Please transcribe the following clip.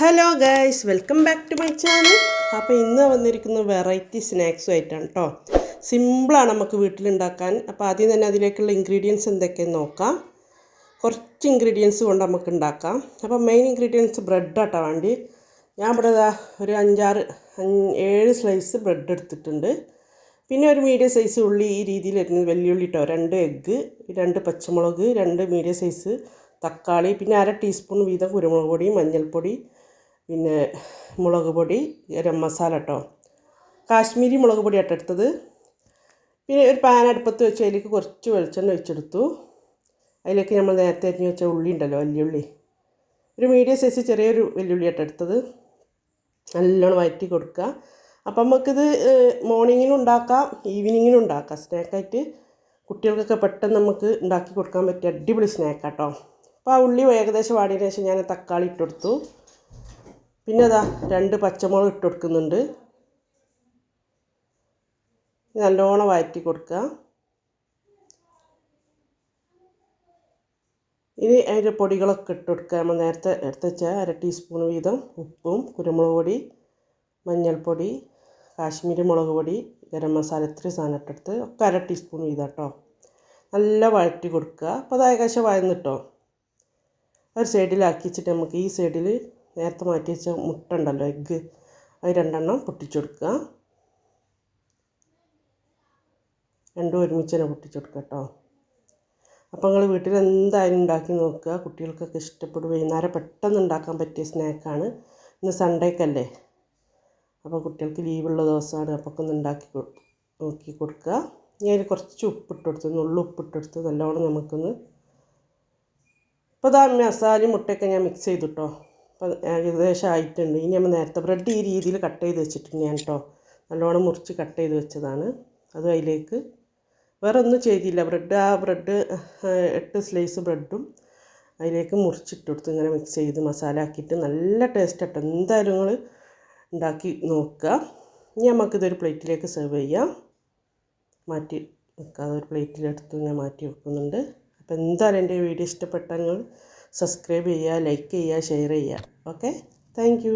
Hello guys welcome back to my channel. അപ്പോൾ ഇന്ന് വന്നിരിക്കുന്ന വെറൈറ്റി സ്നാക്സും ആയിട്ടാണ് കേട്ടോ. സിമ്പിളാണ് നമുക്ക് വീട്ടിലുണ്ടാക്കാൻ. അപ്പോൾ ആദ്യം തന്നെ അതിലേക്കുള്ള ഇൻഗ്രീഡിയൻസ് എന്തൊക്കെയെന്ന് നോക്കാം. കുറച്ച് ഇൻഗ്രീഡിയൻസ് കൊണ്ട് നമുക്ക് ഉണ്ടാക്കാം. അപ്പോൾ മെയിൻ ഇൻഗ്രീഡിയൻസ് ബ്രെഡാട്ടോ വേണ്ടി. ഞാൻ ഇവിടെ ഒരു അഞ്ചാറ് അഞ്ച് ഏഴ് സ്ലൈസ് ബ്രെഡ് എടുത്തിട്ടുണ്ട്. പിന്നെ ഒരു മീഡിയം സൈസ് ഉള്ളി ഈ രീതിയിൽ വരുന്നത് വെല്ലുള്ളി കേട്ടോ. രണ്ട് എഗ്ഗ് രണ്ട് പച്ചമുളക് രണ്ട് മീഡിയം സൈസ് തക്കാളി പിന്നെ അര ടീസ്പൂൺ വീതം കുരുമുളക് പൊടി മഞ്ഞൾപ്പൊടി പിന്നെ മുളക് പൊടി ഗരം മസാല കേട്ടോ കാശ്മീരി മുളക് പൊടി എടുത്തത്. പിന്നെ ഒരു പാൻ അടുപ്പത്ത് വെച്ച് അതിലേക്ക് കുറച്ച് വെളിച്ചെണ്ണ ഒഴിച്ചെടുത്തു. അതിലേക്ക് നമ്മൾ നേരത്തെ അരിഞ്ഞ് വെച്ച ഉള്ളി ഉണ്ടല്ലോ വലിയുള്ളി ഒരു മീഡിയം സൈസ് ചെറിയൊരു വെല്ലുള്ളി ആട്ടോ എടുത്തത്. നല്ലോണം വഴറ്റി കൊടുക്കുക. അപ്പം നമുക്കിത് മോർണിങ്ങിനും ഉണ്ടാക്കാം ഈവനിങ്ങിനും ഉണ്ടാക്കാം. സ്നാക്കായിട്ട് കുട്ടികൾക്കൊക്കെ പെട്ടെന്ന് നമുക്ക് ഉണ്ടാക്കി കൊടുക്കാൻ പറ്റിയ അടിപൊളി സ്നാക്കാട്ടോ അപ്പോൾ ആ ഉള്ളി ഏകദേശം വാടിയതിന് ശേഷം ഞാൻ തക്കാളി ഇട്ടെടുത്തു പിന്നെ അതാ രണ്ട് പച്ചമുളക് ഇട്ട് കൊടുക്കുന്നുണ്ട്. നല്ലോണം വഴറ്റി കൊടുക്കുക. ഇനി അതിന്റെ പൊടികളൊക്കെ ഇട്ട് കൊടുക്കുക. നമ്മൾ നേരത്തെ എടുത്ത് വെച്ച അര ടീസ്പൂൺ വീതം ഉപ്പും കുരുമുളക് പൊടി മഞ്ഞൾപ്പൊടി കാശ്മീരി മുളക് പൊടി ഗരം മസാല ഇത്രയും സാധനം ഇട്ടെടുത്ത് ഒക്കെ അര ടീസ്പൂൺ വീതം കേട്ടോ. നല്ല വഴറ്റി കൊടുക്കുക. അപ്പോൾ അത് ഏകദേശം വഴന്നിട്ടോ. ഒരു സൈഡിലാക്കി വെച്ചിട്ട് നമുക്ക് ഈ സൈഡിൽ നേരത്തെ മാറ്റി വെച്ച മുട്ട ഉണ്ടല്ലോ എഗ്ഗ്. അത് രണ്ടെണ്ണം പൊട്ടിച്ചു കൊടുക്കുക. രണ്ടും ഒരുമിച്ച് തന്നെ പൊട്ടിച്ചു കൊടുക്കുക കേട്ടോ. അപ്പോൾ നിങ്ങൾ വീട്ടിൽ എന്തായാലും ഉണ്ടാക്കി നോക്കുക. കുട്ടികൾക്കൊക്കെ ഇഷ്ടപ്പെടും. വൈകുന്നേരം പെട്ടെന്ന് ഉണ്ടാക്കാൻ പറ്റിയ സ്നാക്കാണ്. ഇന്ന് സൺഡേക്കല്ലേ. അപ്പോൾ കുട്ടികൾക്ക് ലീവുള്ള ദിവസമാണ്. അപ്പോൾ ഒക്കെ ഒന്ന് ഉണ്ടാക്കി നോക്കി കൊടുക്കുക. ഞാൻ കുറച്ച് ഉപ്പിട്ട് കൊടുത്ത് നുള്ളു ഉപ്പിട്ട് കൊടുത്ത് നല്ലോണം നമുക്കൊന്ന് ഇപ്പോൾ ദാ മസാലയും മുട്ടയൊക്കെ ഞാൻ മിക്സ് ചെയ്തു അപ്പോൾ ഏകദേശം ആയിട്ടുണ്ട്. ഇനി നമ്മൾ നേരത്തെ ബ്രെഡ് ഈ രീതിയിൽ കട്ട് ചെയ്ത് വെച്ചിട്ടുണ്ട് ഞാൻ കേട്ടോ നല്ലോണം മുറിച്ച് കട്ട് ചെയ്ത് വെച്ചതാണ്. അത് അതിലേക്ക് വേറെ ഒന്നും ചെയ്തില്ല. ബ്രെഡ് ആ ബ്രെഡ് എട്ട് സ്ലൈസ് ബ്രെഡും അതിലേക്ക് മുറിച്ചിട്ട് കൊടുത്ത് ഇങ്ങനെ മിക്സ് ചെയ്ത് മസാല ആക്കിയിട്ട് നല്ല ടേസ്റ്റ് ആട്ടോ. എന്തായാലും നിങ്ങൾ ഉണ്ടാക്കി നോക്കുക ഇനി നമുക്കിതൊരു പ്ലേറ്റിലേക്ക് സെർവ് ചെയ്യാം. മാറ്റി വെക്കാതെ ഒരു പ്ലേറ്റിലെടുത്ത് ഞാൻ മാറ്റി വെക്കുന്നുണ്ട്. അപ്പോൾ എന്തായാലും എന്റെ വീഡിയോ ഇഷ്ടപ്പെട്ടാൽ നിങ്ങൾ സബ്സ്ക്രൈബ് ചെയ്യുക ലൈക്ക് ചെയ്യുക ഷെയർ ചെയ്യുക. Okay thank